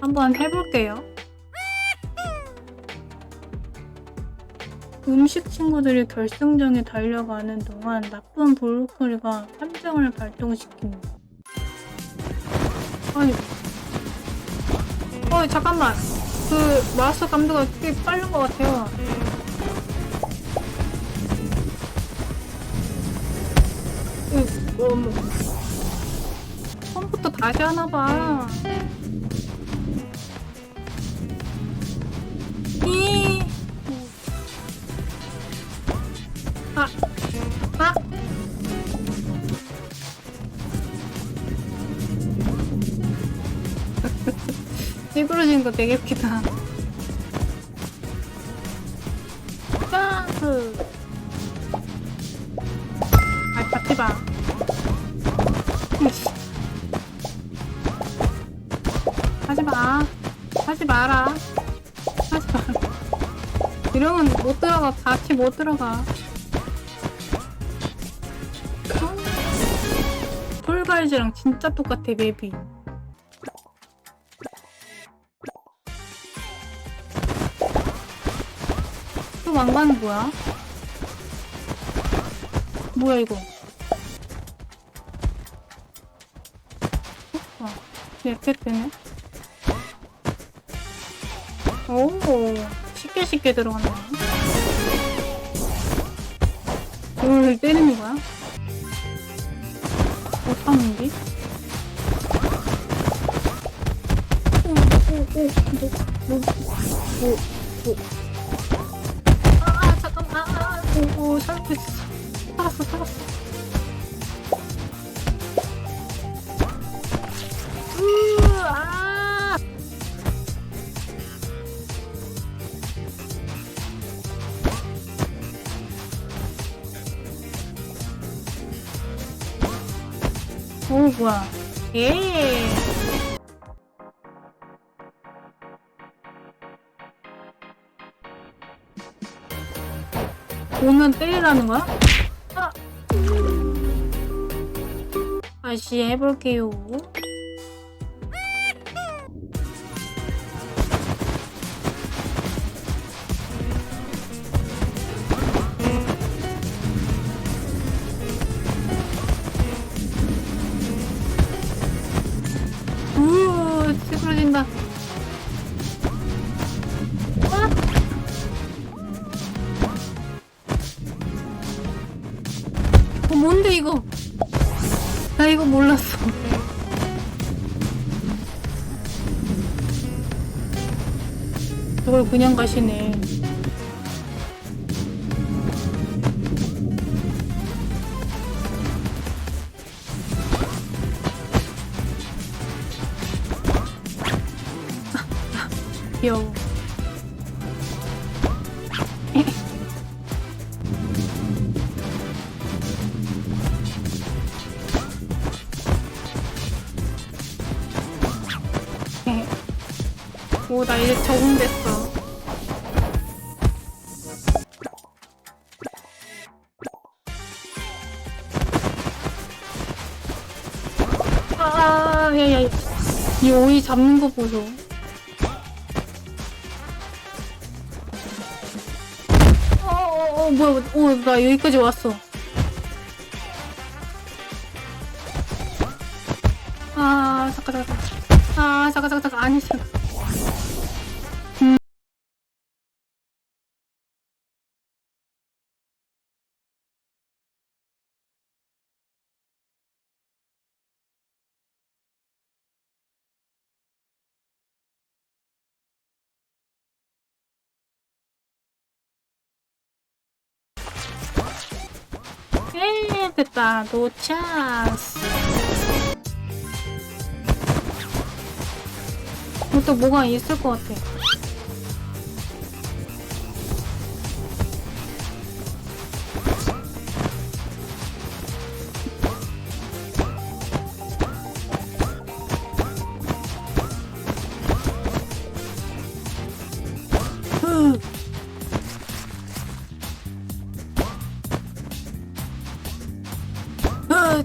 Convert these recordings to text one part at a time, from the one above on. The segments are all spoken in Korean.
한번 해볼게요. 음식 친구들이 결승전에 달려가는 동안 나쁜 브로콜리가 함정을 발동시킵니다. 아니, 어 잠깐만. 그 마우스 감도가 꽤 빠른 것 같아요. 으, 어머. 처음부터 다시 하나 봐. 이. 아, 아. 찌그러지는 거 되게 웃기다. 점프. 아, 잡지 마. 하지 마. 하지 마라. 하지 마라. 이러면 못 들어가. 같이 못 들어가. 폴가이즈랑 진짜 똑같아, 맵이. 또 왕관은 뭐야? 뭐야, 이거? 와, 이렇게 되네. 오, 쉽게 쉽게 들어간다. 이걸 때리는 거야? 못하는데? 오, 오, 오, 뭐, 뭐, 뭐, 뭐. 아, 아, 잠깐만, 오, 오, 살고 있어. 살았어, 살았어. 오, 뭐야. 예. 오면 때리라는 거야? 아. 다시 해볼게요. 찌그러진다. 아! 어, 뭔데 이거? 나 이거 몰랐어. 저걸 그냥 가시네. 귀여워. 오, 나 이제 적응됐어. 아, 야, 야, 이 오이 잡는 거 보소. 어, 어, 뭐야, 오, 나 여기까지 왔어. 아, 잠깐, 잠깐, 잠깐. 아, 잠깐, 잠깐, 잠깐. 아니, 잠깐. 에 됐다. 노차스. 어, 또 뭐가 있을 것 같아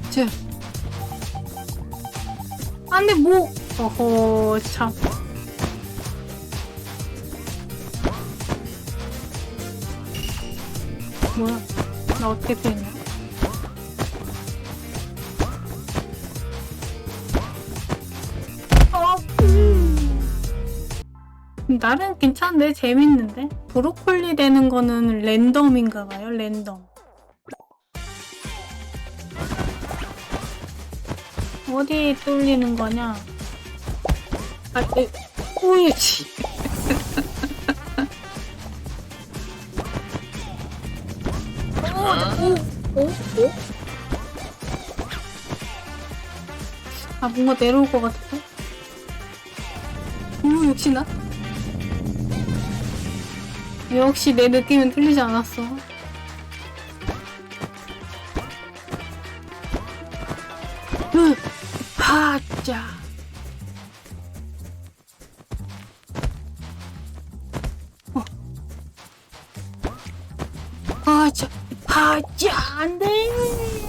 쟤. 안 돼, 뭐. 어허, 참. 뭐야? 나 어떻게 됐냐? 어, 아, 음. 나름 괜찮은데? 재밌는데? 브로콜리 되는 거는 랜덤인가 봐요, 랜덤. 어디 뚫리는 거냐? 아, 에, 오이지. 오, 오, 오? 아 뭔가 내려올 것 같아 오 역시 나? 역시 내 느낌은 틀리지 않았어. 하자. 어. 하자, 하자, 안 돼.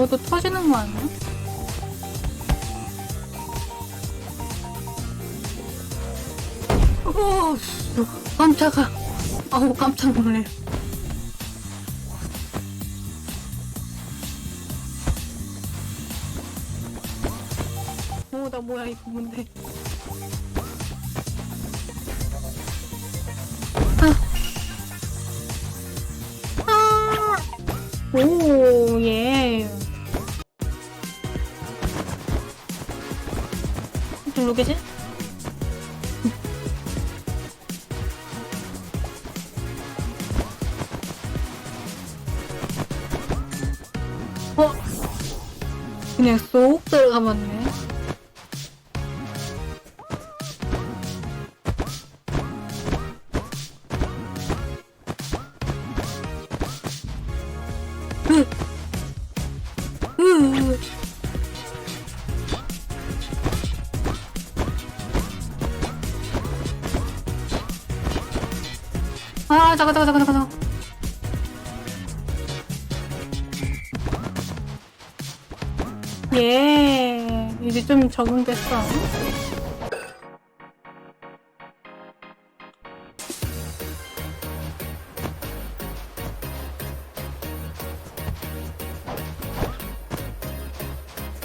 이것도 터지는 거 아니야? 오, 깜짝아. 아우, 깜짝 놀래. 오, 나 뭐야, 이거 뭔데? 아. 아. 오, 예. 누르겠지? 어? 그냥 쏙 들어가봤네. 으. 으. 아 잠깐 잠깐 잠깐 잠깐 예 이제 좀 적응됐어.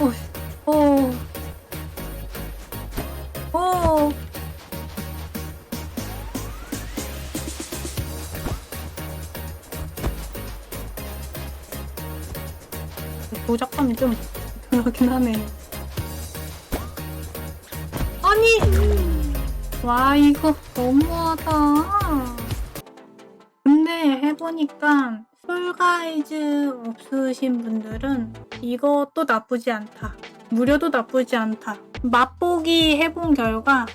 오, 오, 조작감이 좀 그러긴 하네. 아니! 와, 이거 너무하다. 근데 해보니까 솔가이즈 없으신 분들은 이것도 나쁘지 않다. 무료도 나쁘지 않다. 맛보기 해본 결과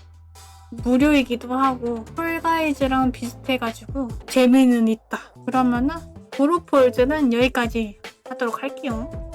무료이기도 하고 폴가이즈랑 비슷해가지고 재미는 있다. 그러면은 브루폴즈는 여기까지 하도록 할게요.